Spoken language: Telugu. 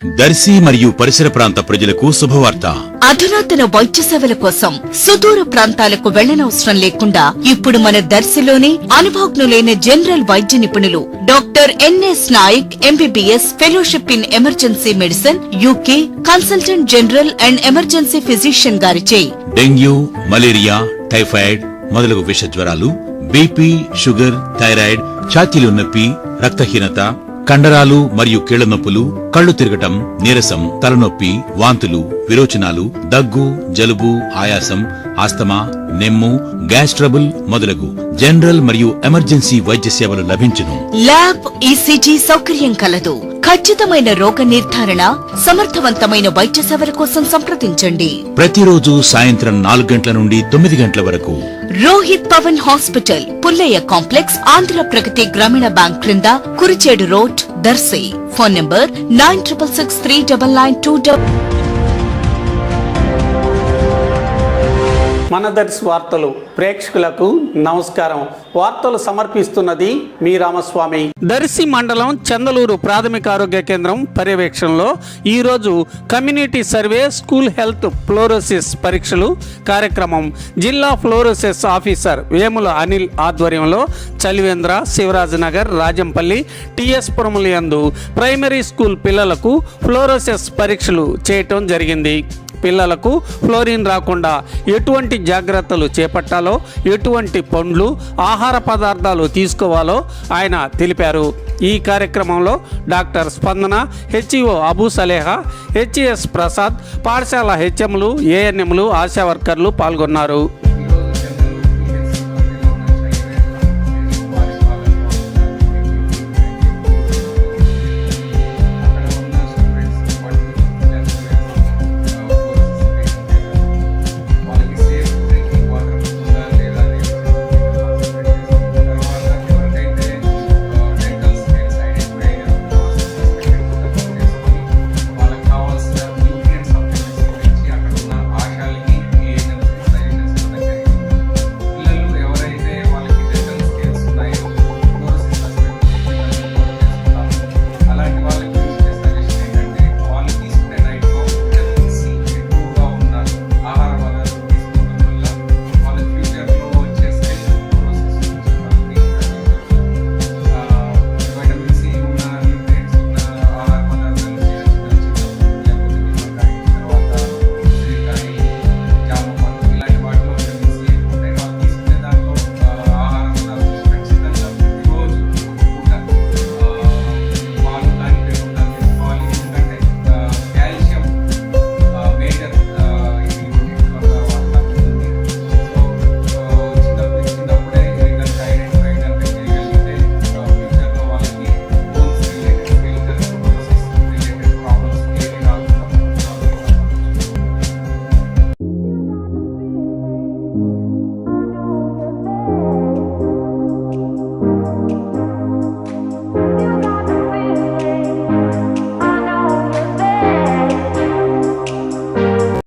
దర్శి మరియు పరిసర ప్రాంత ప్రజలకు శుభవార్త. అధునాతన వైద్య సేవల కోసం సుదూర ప్రాంతాలకు వెళ్ళనవసరం లేకుండా ఇప్పుడు మన దర్శిలోనే అనుభవజ్ఞులైన జనరల్ వైద్య నిపుణులు doctor NS Nayak MBBS fellowship in emergency medicine UK consultant general and emergency physician గారిచే. డెంగ్యూ మలేరియా టైఫాయిడ్ మొదలగు విష జ్వరాలు బీపీ షుగర్ థైరాయిడ్ ఛాతీలో నొప్పి రక్తహీనత కండరాలు మరియు కీళ్ళనొప్పులు కళ్ళు తిరగటం నీరసం తలనొప్పి వాంతులు విరోచనాలు దగ్గు జలుబు ఆయాసం ఆస్తమా నెమ్ము గ్యాస్ ట్రబుల్ మొదలగు జనరల్ మరియు ఎమర్జెన్సీ వైద్య సేవలు లభించును. ల్యాబ్ ఈసీజీ సౌకర్యం కలదు. ఖచ్చితమైన రోగ నిర్ధారణ సమర్థవంతమైన వైద్య సేవల కోసం సంప్రదించండి. ప్రతిరోజు సాయంత్రం నాలుగు గంటల నుండి తొమ్మిది గంటల వరకు. Rohit Pavan hospital Pullayya complex Andhra Pragathi Grameena bank క్రింద Kurichedu road Darsi. Phone number nine triple six three double nine two double Manadarsi వార్తలు ప్రేక్షకులకు నమస్కారం. వార్తలు సమర్పిస్తున్నది మీ రామస్వామి. దర్శి మండలం చందలూరు ప్రాథమిక ఆరోగ్య కేంద్రం పర్యవేక్షణలో ఈరోజు community survey school health fluorosis పరీక్షలు కార్యక్రమం. జిల్లా ఫ్లోరోసిస్ ఆఫీసర్ వేముల అనిల్ ఆధ్వర్యంలో చలివేంద్ర శివరాజనగర్ రాజంపల్లి టిఎస్ పురములందు ప్రైమరీ స్కూల్ పిల్లలకు ఫ్లోరోసిస్ పరీక్షలు చేయటం జరిగింది. పిల్లలకు ఫ్లోరిన్ రాకుండా ఎటువంటి జాగ్రత్తలు చేపట్టాలో ఎటువంటి పండ్లు ఆహార పదార్థాలు తీసుకోవాలో ఆయన తెలిపారు. ఈ కార్యక్రమంలో doctor Spandana HEO Abu Saleha HS Prasad పాఠశాల హెచ్ఎంలు ఏఎన్ఎంలు ఆశా వర్కర్లు పాల్గొన్నారు.